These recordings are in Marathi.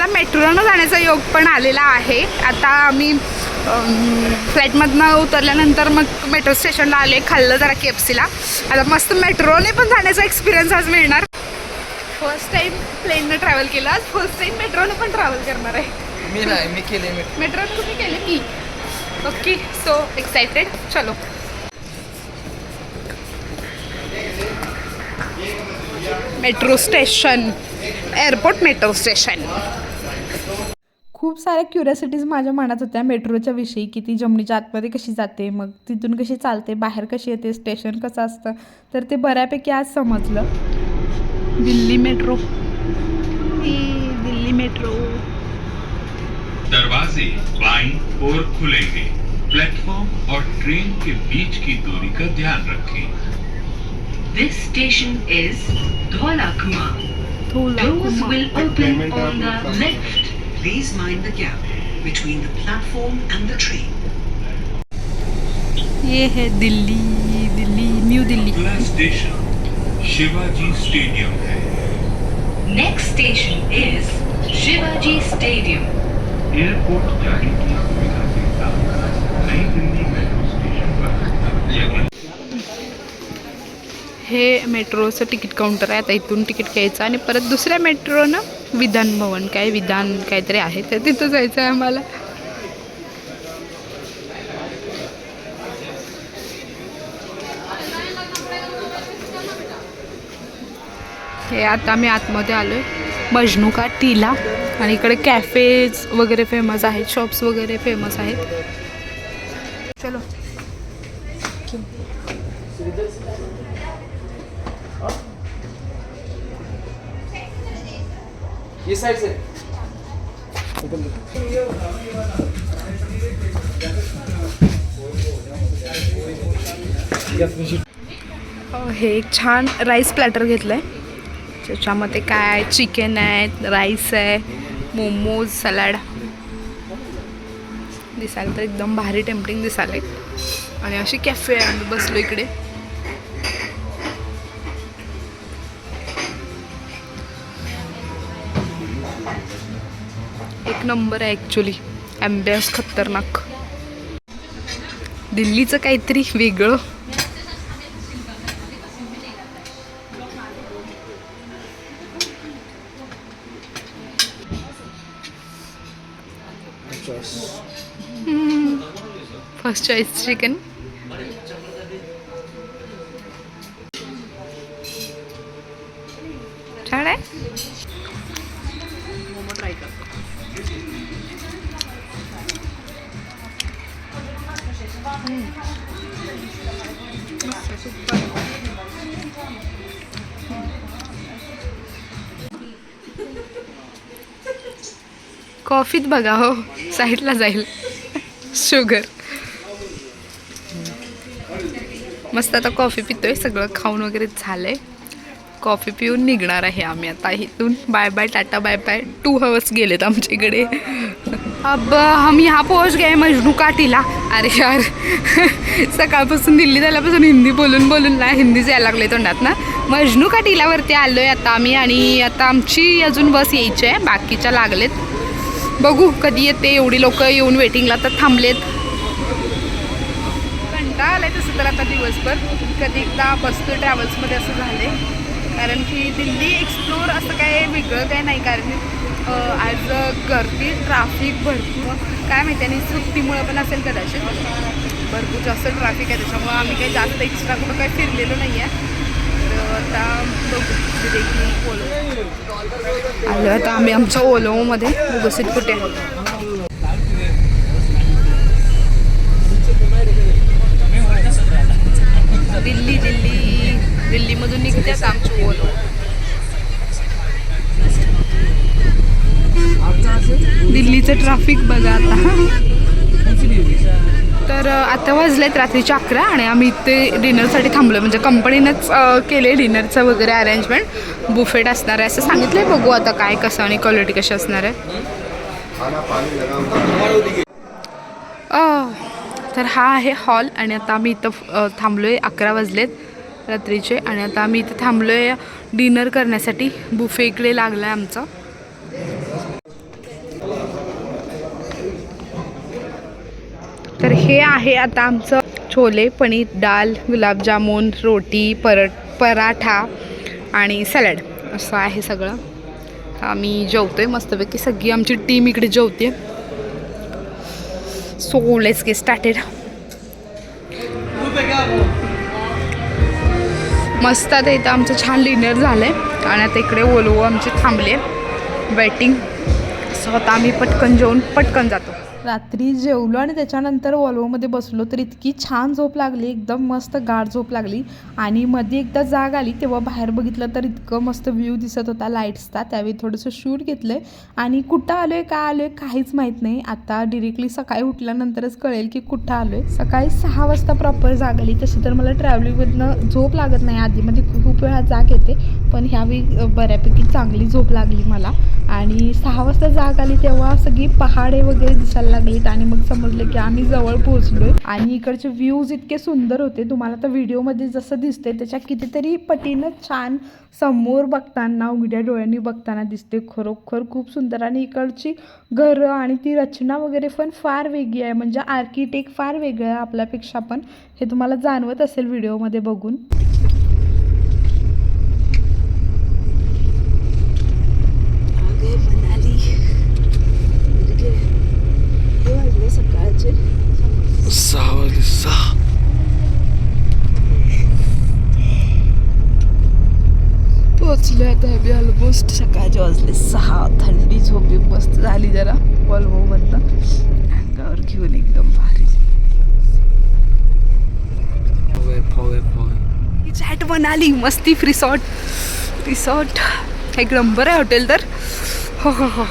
आम्हाला मेट्रोनं जाण्याचा योग पण आलेला आहे. आता आम्ही अम, फ्लाईटमधनं उतरल्यानंतर मग मेट्रो स्टेशनला आले खाल्लं जरा के एफ सीला आता मस्त मेट्रोने पण जाण्याचा एक्सपिरियन्स आज मिळणार. फर्स्ट टाईम प्लेननं ट्रॅव्हल केलं. आज फर्स्ट टाईम मेट्रोनं पण ट्रॅव्हल करणार आहे. मी नाही मी केले मी. मेट्रोनं तुम्ही केले? की ओके सो एक्सायटेड चलो. Metro station airport metro station खूप साऱ्या क्युरियासिटीज माझ्या मनात होत्या. मेट्रोच्या विषयी की ती जमिनीच्या आतमध्ये कशी जाते मग तिथून कशी चालते बाहेर कशी येते स्टेशन कसं असतं तर ते बऱ्यापैकी आज समजलं. दिल्ली मेट्रो. दिल्ली मेट्रो. दरवाजे बाईं ओर खुलेंगे. प्लेटफॉर्म और ट्रेन के बीच की दूरी का ध्यान रखें. This station is Dhola Kumar. Doors will open on the left. Please mind the gap between the platform and the train. ये है दिल्ली दिल्ली न्यू दिल्ली अगला स्टेशन शिवाजी स्टेडियम है Next station is Shivaji Stadium. Airport जाने की सुविधा के साथ नई दिल्ली हे मेट्रोचं तिकीट काउंटर आहे. आता इथून तिकीट घ्यायचं आणि परत दुसऱ्या मेट्रोनं विधान भवन काय विधान काहीतरी आहे तर तिथं जायचं आहे आम्हाला. हे आता आम्ही आतमध्ये आलो आहे मजनू टीला आणि इकडे कॅफेज वगैरे फेमस आहेत शॉप्स वगैरे फेमस आहेत. चलो. ये साइड से। हे एक छान राईस प्लॅटर घेतलं आहे त्याच्यामध्ये काय आहे? चिकन आहे राईस आहे मोमोज सलाड दिसायला तर एकदम भारी टेम्पटिंग दिसाले आणि अशी कॅफे आहे आम्ही बसलो इकडे. नंबर आहे ॲक्च्युली ॲम्बियन्स खतरनाक. दिल्लीचं काहीतरी वेगळं. फर्स्ट चॉईस चिकन कॉफीत बघा हो साईडला जाईल. शुगर मस्त आता कॉफी पितोय सगळं खाऊन वगैरे झालंय. कॉफी पिऊन निघणार आहे आम्ही आता इथून. Bye bye tata bye bye two hours गेलेत आमच्याकडे अब हम यहाँ पोहोच गए मजनू काटीला अरे यार. सकाळपासून दिल्ली झाल्यापासून हिंदी बोलून बोलून ना हिंदीच यायला लागले तोंडात ना. मजनू काटीलावरती आलो आहे आता आम्ही आणि आता आमची अजून बस यायची आहे. बाकीच्या लागलेत. बघू कधी येते एवढी लोक येऊन वेटिंगला तर थांबलेत. कंटाळा आलाय तसं तर आता दिवसभर. कधी एकदा बसतो ट्रॅव्हल्समध्ये असं झालंय. कारण की दिल्ली एक्सप्लोर असं काय वेगळं काय नाही. कारण ॲज आज गर्दी ट्राफिक भरपूर. काय माहिती आणि सुट्टीमुळं पण असेल कदाचित. भरपूर जास्त ट्रॅफिक आहे त्याच्यामुळं आम्ही काही जास्त एक्स्ट्रा कुठं काही फिरलेलो नाही आहे आता बघू देखील ओलो. आलो आता आम्ही आमच्या ओलोमध्ये बघू कुठे दिल्ली दिल्ली. दिल्लीमधून निघतेच आमची ओलो. दिल्लीचं ट्रॅफिक बघा आता. तर आता आता वाजलेत रात्रीचे अकरा आणि आम्ही इथे डिनरसाठी थांबलो. म्हणजे कंपनीनंच केले डिनरचं वगैरे अरेंजमेंट बुफेट असणार आहे असं सांगितलं आहे बघू आता काय कसं आणि क्वालिटी कशी असणार आहे. तर हा आहे हॉल आणि आता आम्ही इथं थांबलो थांबलोय. अकरा वाजलेत रात्रीचे आणि आता आम्ही थांबलो थांबलोय. डिनर करण्यासाठी. बुफे इकडे लागला आहे आमचा. हे आहे आता आमचं छोले पनीर डाल गुलाबजामुन रोटी परट पराठा आणि सॅलड. असं आहे सगळं. आम्ही जेवतोय मस्तपैकी. सगळी आमची टीम इकडे जेवते. सो लेट्स गेट स्टार्टेड मस्त आता इथं आमचं छान डिनर झालं आहे आणि आता इकडे ओलवो आमचे थांबले वेटिंग सो आता आम्ही पटकन जेवून पटकन जातो. रात्री जेवलो आणि त्याच्यानंतर वॉल्वोमध्ये बसलो तर इतकी छान झोप लागली एकदम मस्त गाढ झोप लागली. आणि मध्ये एकदा जाग आली तेव्हा बाहेर बघितलं तर इतकं मस्त व्ह्यू दिसत होता लाईट्सचा त्यावेळी थोडंसं शूट घेतलं आहे आणि कुठं आलो आहे काय आलो आहे काहीच माहीत नाही. आता डिरेक्टली सकाळी उठल्यानंतरच कळेल की कुठं आलो आहे सकाळी सहा वाजता प्रॉपर जाग आली. तशी तर मला ट्रॅव्हलिंगमधनं झोप लागत नाही आधीमध्ये म्हणजे खूप वेळा जाग येते पण ह्यावेळी बऱ्यापैकी चांगली झोप लागली मला. आणि सहा वाजता जाग आली तेव्हा सगळी पहाडे वगैरे दिसायला लागलीत आणि मग समजलं की आम्ही जवळ पोहोचलो आणि इकडचे व्ह्यूज इतके सुंदर होते. तुम्हाला तर व्हिडिओमध्ये जसं दिसते त्याच्या कितीतरी पटीनं छान समोर बघताना उघड्या डोळ्यांनी बघताना दिसते खरोखर खूप सुंदर. आणि इकडची घरं आणि ती रचना वगैरे पण फार वेगळी आहे. म्हणजे आर्किटेक्ट फार वेगळं आहे आपल्यापेक्षा पण. हे तुम्हाला जाणवत असेल व्हिडिओमध्ये बघून. सहा वाजले सहा पोचलो आता आम्ही ऑलमोस्ट सकाळचे वाजले. सहा थंडी झोपी मस्त झाली जरा. वॉल्वोमधनं अंगावर घेऊन एकदम भारी. चॅट बनाली मस्ती रिसॉर्ट रिसॉर्ट एक नंबर आहे हॉटेल तर. हो हो हो.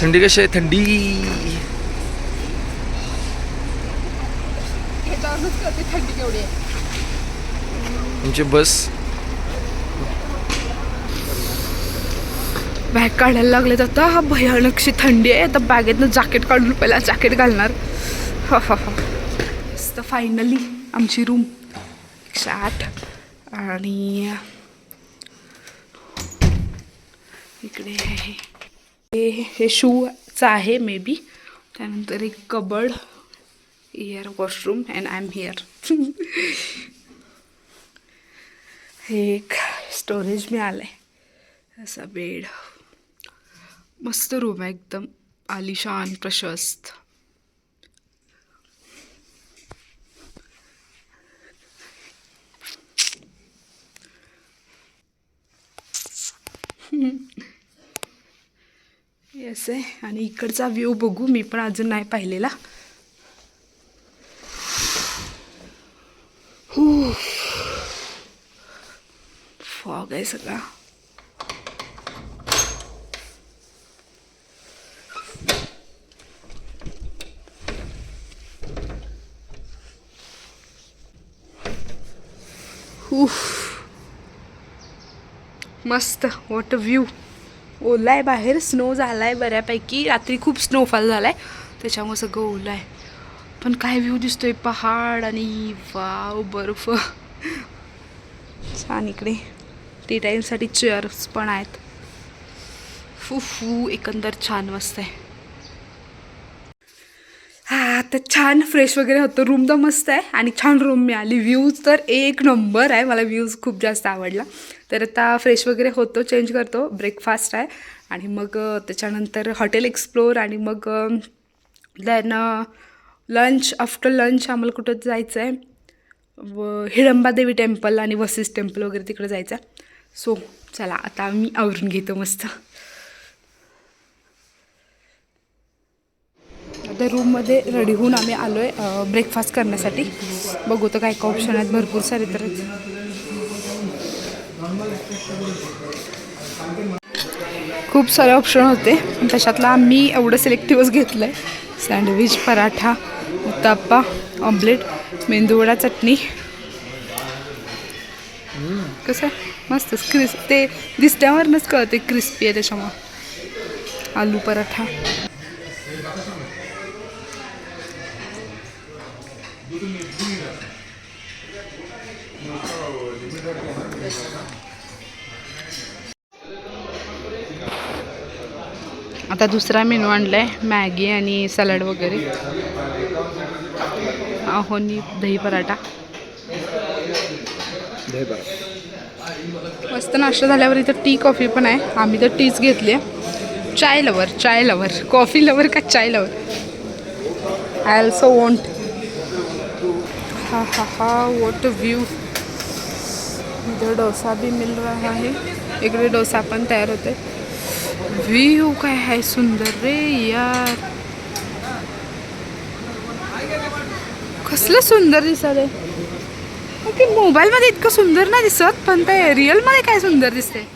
थंडी कशी आहे? थंडी. थंडी केवढी. आहे आमची बस. बॅग काढायला लागले तर आता. हा भयानकशी थंडी आहे. आता बॅगेतनं जॅकेट काढून पहिला जॅकेट घालणार. हा हा हा. मस्त फायनली आमची रूम एकशे आठ. आणि इकडे आहे. हे हे शूचं आहे मे बी त्यानंतर एक cupboard. Washroom and I am here हे एक स्टोरेज मिळालं आहे असा बेड. मस्त रूम आहे एकदम. आलिशान प्रशस्त. येस आहे. आणि इकडचा व्ह्यू बघू. मी पण अजून नाही पाहिलेला. फॉग आहे सगळा उफ मस्त वॉट अ व्ह्यू ओला आहे बाहेर स्नो झाला आहे बऱ्यापैकी रात्री खूप स्नोफॉल झाला आहे त्याच्यामुळे सगळं ओलं आहे पण काय व्ह्यू दिसतोय? पहाड आणि वाव बर्फ. छान इकडे. टी टाईमसाठी चेअर्स पण आहेत. फू फू एकंदर छान मस्त आहे. हा तर छान फ्रेश वगैरे होतं. रूम तर मस्त आहे आणि छान रूम मिळाली. व्ह्यूज तर एक नंबर आहे. मला व्ह्यूज खूप जास्त आवडला. तर आता फ्रेश वगैरे होतो चेंज करतो. ब्रेकफास्ट आहे. आणि मग त्याच्यानंतर हॉटेल एक्सप्लोर आणि मग देन लंच आफ्टर लंच आम्हाला कुठं जायचं आहे व हिडंबादेवी टेम्पल आणि वसिस टेम्पल वगैरे तिकडे जायचं आहे सो चला आता आम्ही आवरून घेतो मस्त. आता रूममध्ये रेडी होऊन आम्ही आलो आहे ब्रेकफास्ट करण्यासाठी. बघू तर काय काय ऑप्शन आहेत. भरपूर सारे तर खूप सारे ऑप्शन होते. पण आम्ही एवढं सिलेक्टिव्हच घेतलं आहे सँडविच पराठा. उत्ताप्पा ऑम्लेट मेंदूवडा चटणी. कसं आहे? मस्त क्रिस ते दिसल्यावरनंच कळते क्रिस्पी आहे त्याच्यामुळं. आलू पराठा. आता दुसरा मेनू आणलाय मॅगी आणि सलाड वगैरे. अहोनी दही पराठा. मस्त नाश्ता झाल्यावर इथं टी कॉफी पण आहे. आम्ही तर टीच घेतली आहे. Chai lover chai lover coffee lover का chai lover I also want हा हा हा वॉट व्यू इधर डोसा भी मिल रहा है. इकडे डोसा पण तयार होते व्ह्यू काय आहे सुंदर रे यार कसलं सुंदर दिसत आहे ते मोबाईलमध्ये इतकं सुंदर नाही दिसत पण ते रिअलमध्ये काय सुंदर दिसते